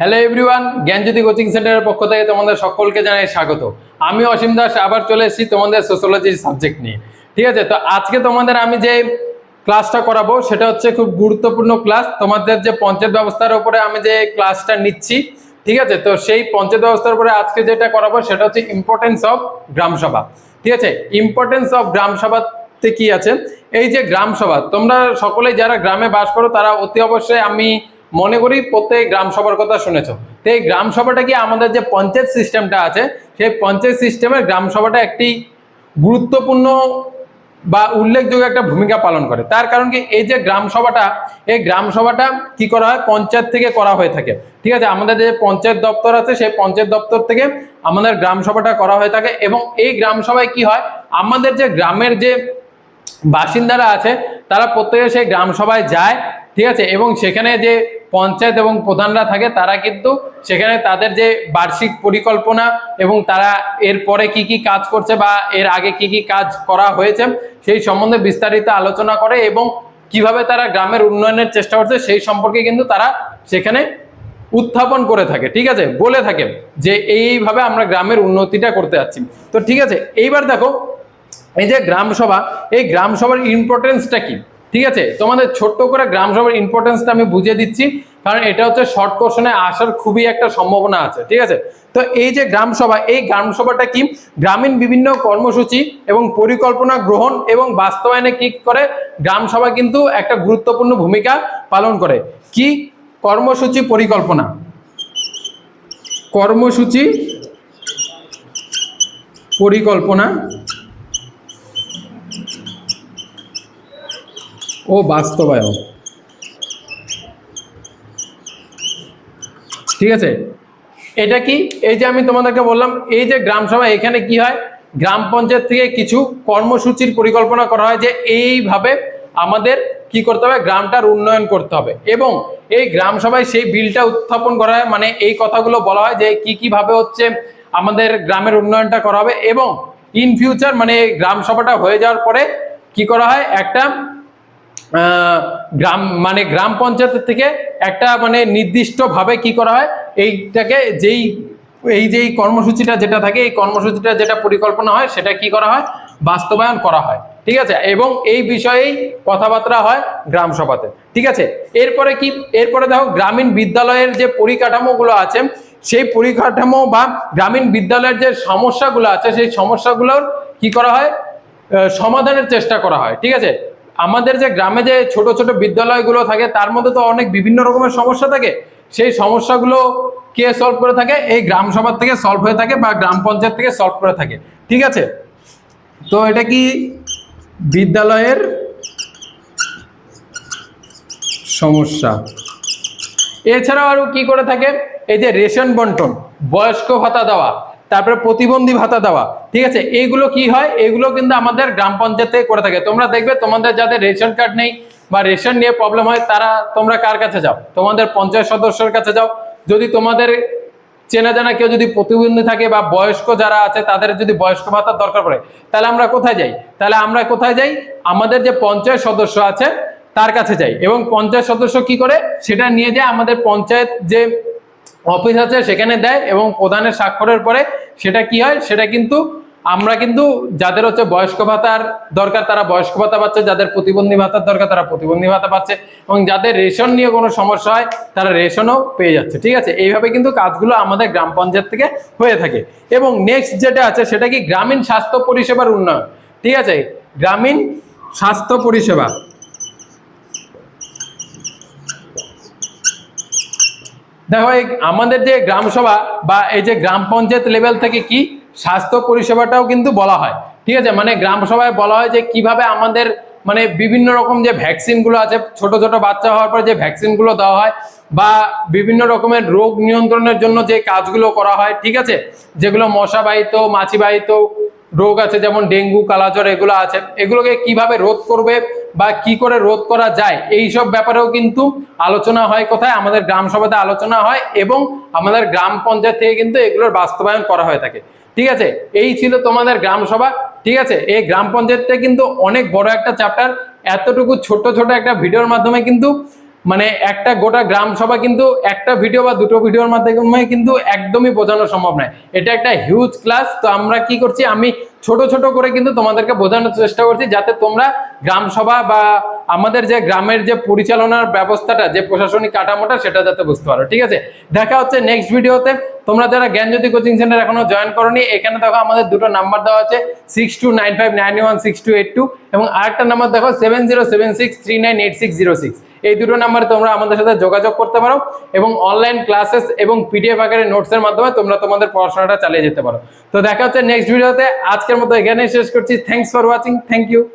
Hello everyone জ্ঞানজ্যোতি coaching সেন্টারের পক্ষ থেকে তোমাদের সকলকে জানাই স্বাগত। আমি অসীম দাস, আবার চলে এসেছি তোমাদের সোশ্যোলজি সাবজেক্ট নিয়ে। ঠিক আছে, তো আজকে তোমাদের আমি যে ক্লাসটা করাবো, সেটা হচ্ছে খুব গুরুত্বপূর্ণ ক্লাস তোমাদের যে পঞ্চায়েত ব্যবস্থার উপরে আমি যে ক্লাসটা নিচ্ছি, ঠিক আছে, তো সেই পঞ্চায়েত ব্যবস্থার উপরে আজকে যেটা করাবো, সেটা হচ্ছে ইম্পর্টেন্স অফ গ্রাম সভা। ঠিক আছে ইম্পর্টেন্স অফ গ্রাম সভাতে কি আছে? এই যে গ্রাম সভা, তোমরা সকলেই যারা গ্রামে বাস করো, তারা অতি অবশ্যই আমি মনে করি প্রত্যেক গ্রাম সভার কথা শুনেছো। তো এই গ্রাম সভাটা কি আমাদের যে পঞ্চায়েত সিস্টেমটা আছে, সেই পঞ্চায়েত সিস্টেমের গ্রাম সভাটা একটি গুরুত্বপূর্ণ বা উল্লেখযোগ্য একটা ভূমিকা পালন করে। তার কারণ কি, এই যে গ্রাম সভাটা, এই গ্রাম সভাটা কি করা হয়? পঞ্চায়েত থেকে করা হয়ে থাকে। ঠিক আছে, আমাদের যে পঞ্চায়েত দপ্তর আছে, সেই পঞ্চায়েত দপ্তর থেকে আমাদের গ্রাম সভাটা করা হয়ে থাকে এবং এই গ্রাম সভায় কি হয়? আমাদের যে গ্রামের যে বাসিন্দারা আছে, তারা প্রত্যেকে সেই গ্রাম সভায় যায়। ঠিক আছে, এবং সেখানে যে পঞ্চায়েত এবং প্রধানরা থাকে, তারা কিন্তু সেখানে তাদের যে বার্ষিক পরিকল্পনা এবং তারা এরপরে কি কি কাজ করছে বা এর আগে কি কি কাজ করা হয়েছে, সেই সম্বন্ধে বিস্তারিত আলোচনা করে এবং কীভাবে তারা গ্রামের উন্নয়নের চেষ্টা করছে, সেই সম্পর্কে কিন্তু তারা সেখানে উত্থাপন করে থাকে, ঠিক আছে? বলে থাকে যে এইভাবে আমরা গ্রামের উন্নতিটা করতে যাচ্ছি। তো ঠিক আছে, এইবার দেখো, এই যে গ্রাম সভা এই গ্রাম সভার ইম্পর্টেন্সটা কি? ঠিক আছে? তোমাদের ছোট্ট করে গ্রাম সভার ইম্পর্টেন্সটা আমি বুঝিয়ে দিচ্ছি। কারণ এটা হচ্ছে শর্ট কোশ্চেনে আসার খুবই একটা সম্ভাবনা আছে, ঠিক আছে? তো এই যে গ্রাম সভা, এই গ্রাম সভাটা কি? গ্রামীণ বিভিন্ন কর্মসূচি এবং পরিকল্পনা গ্রহণ এবং বাস্তবায়নে কি করে? গ্রাম সভা কিন্তু একটা গুরুত্বপূর্ণ ভূমিকা পালন করে। কি? কর্মসূচি পরিকল্পনা। কর্মসূচি পরিকল্পনা ও বাস্তবায়ন। ঠিক আছে? এটা কি? এই যে আমি তোমাদেরকে বললাম, এই যে গ্রাম সভা, এখানে কি হয়? গ্রাম পঞ্চায়েত থেকে কিছু কর্মসূচির পরিকল্পনা করা হয় যে এইভাবে আমাদের কি করতে হবে? গ্রামটার উন্নয়ন করতে হবে। এবং এই গ্রাম সভায় সেই বিলটা উত্থাপন করা হয় মানে এই কথাগুলো বলা হয় যে কি কি ভাবে হচ্ছে আমাদের গ্রামের উন্নয়নটা করা হবে। এবং ইন ফিউচার মানে গ্রাম সভাটা হয়ে যাওয়ার পরে কি করা হয়? একটা গ্রাম মানে গ্রাম পঞ্চায়েতের থেকে একটা মানে নির্দিষ্টভাবে কি করা হয়? এইটাকে যেই, এই যে এই কর্মসূচিটা যেটা থাকে, এই কর্মসূচিটা যেটা পরিকল্পনা হয়, সেটা কি করা হয়? বাস্তবায়ন করা হয়। ঠিক আছে? এবং এই বিষয়েই কথাবার্তা হয় গ্রাম সভাতে। ঠিক আছে? এরপরে কি? এরপরে দেখো, গ্রামীণ বিদ্যালয়ের যে পরিকাঠামোগুলো আছে, সেই পরিকাঠামো বা গ্রামীণ বিদ্যালয়ের যে সমস্যাগুলো আছে, সেই সমস্যাগুলোর কি করা হয়? সমাধানের চেষ্টা করা হয়। ঠিক আছে? আমাদের যে গ্রামে যে ছোট ছোট বিদ্যালয়গুলো থাকে, তার মধ্যে তো অনেক বিভিন্ন রকমের সমস্যা থাকে। সেই সমস্যাগুলো কে সলভ করে থাকে? এই গ্রাম সভার থেকে সলভ হয়ে থাকে বা গ্রাম পঞ্চায়েত থেকে সলভ করে থাকে। ঠিক আছে? তো এটা কি বিদ্যালয়ের সমস্যা? এছাড়াও আরও কি করে থাকে? এই যে রেশন বন্টন, বয়স্ক ভাতা দেওয়া। তারপরে প্রতিবন্ধী ভাতা দেওয়া, ঠিক আছে? এইগুলো কি হয়? এগুলো কিন্তু আমাদের গ্রাম পঞ্চায়েত করে থাকে। তোমরা দেখবে তোমাদের যাদের রেশন কার্ড নেই বা রেশন নিয়ে প্রবলেম হয়, তারা তোমরা কার কাছে যাও? তোমাদের পঞ্চায়েত সদস্যের কাছে যাও। যদি তোমাদের চেনা জানা কেউ যদি প্রতিবন্ধী থাকে বা বয়স্ক যারা আছে, তাদের যদি বয়স্ক ভাতার দরকার পড়ে, তাহলে আমরা কোথায় যাই? তাহলে আমরা কোথায় যাই? আমাদের যে পঞ্চায়েত সদস্য আছে, তার কাছে যাই। এবং পঞ্চায়েত সদস্য কি করে? সেটা নিয়ে যায় আমাদের পঞ্চায়েত যে অফিস আছে, সেখানে দেয় এবং প্রধানের স্বাক্ষরের পরে সেটা কি হয়? সেটা কিন্তু আমরা কিন্তু যাদের হচ্ছে বয়স্ক ভাতার দরকার, তারা বয়স্ক ভাতা পাচ্ছে, যাদের প্রতিবন্ধী ভাতার দরকার, তারা প্রতিবন্ধী ভাতা পাচ্ছে এবং যাদের রেশন নিয়ে কোনো সমস্যা হয়, তারা রেশনও পেয়ে যাচ্ছে, ঠিক আছে? এইভাবে কিন্তু কাজগুলো আমাদের গ্রাম পঞ্চায়েত থেকে হয়ে থাকে। এবং নেক্সট যেটা আছে, সেটা কি? গ্রামীণ স্বাস্থ্য পরিষেবার উন্নয়ন, ঠিক আছে? গ্রামীণ স্বাস্থ্য পরিষেবা দেখো, এই আমাদের যে গ্রাম সভা বা এই যে গ্রাম পঞ্চায়েত লেভেল থেকে কি স্বাস্থ্য পরিষেবাটাও কিন্তু বলা হয়। ঠিক আছে? মানে গ্রাম সভায় বলা হয় যে কীভাবে আমাদের মানে বিভিন্ন রকম যে ভ্যাকসিনগুলো আছে, ছোট ছোট বাচ্চা হওয়ার পর যে ভ্যাকসিনগুলো দেওয়া হয় বা বিভিন্ন রকমের রোগ নিয়ন্ত্রণের জন্য যে কাজগুলো করা হয়, ঠিক আছে? যেগুলো মশাবাহিত, মাছিবাহিত রোগ আছে, যেমন ডেঙ্গু, কালাজ্বর এগুলো আছে। এগুলোকে কীভাবে রোধ করবে বা কি করে রোধ করা যায় এই সব ব্যাপারেও কিন্তু আলোচনা হয় কোথায়? আমাদের গ্রাম সভাতে আলোচনা হয় এবং আমাদের গ্রাম পঞ্চায়েত থেকে কিন্তু এগুলোর বাস্তবায়ন করা হয়ে থাকে। ঠিক আছে? এই ছিল তোমাদের গ্রাম সভা। ঠিক আছে? এই গ্রাম পঞ্চায়েতটা কিন্তু অনেক বড় একটা চ্যাপ্টার এতটুকু ছোট ছোট একটা ভিডিওর মাধ্যমে কিন্তু মানে একটা গোটা গ্রাম সভা কিন্তু একটা ভিডিও বা দুটো ভিডিওর মাধ্যমে কিন্তু একদমই বোঝানো সম্ভব নয়। এটা একটা হিউজ ক্লাস তো আমরা কি করছি, আমি ছোট ছোট করে কিন্তু তোমাদেরকে বোঝানোর চেষ্টা করছি যাতে তোমরা গ্রাম সভা বা আমাদের যে গ্রামের যে পরিচালনার ব্যবস্থাটা, যে প্রশাসনিক কাঠামোটা, সেটা যাতে বুঝতে পারো, ঠিক আছে? দেখা হচ্ছে নেক্সট ভিডিওতে তোমরা যারা জ্ঞানজ্যোতি কোচিং সেন্টার এখনও জয়েন করনি, এখানে দেখো আমাদের দুটো নাম্বার দেওয়া আছে six two nine five nine one six two eight two এবং আরেকটা নাম্বার দেখো seven zero seven six three nine eight six zero six এই দুটো নাম্বারে তোমরা আমাদের সাথে যোগাযোগ করতে পারো এবং অনলাইন ক্লাসেস এবং পিডিএফ আকারে নোটসের মাধ্যমে তোমরা তোমাদের পড়াশোনাটা চালিয়ে যেতে পারো। তো দেখা হচ্ছে নেক্সট ভিডিওতে আজকের মতো এখানেই শেষ করছি। Thanks for watching thank you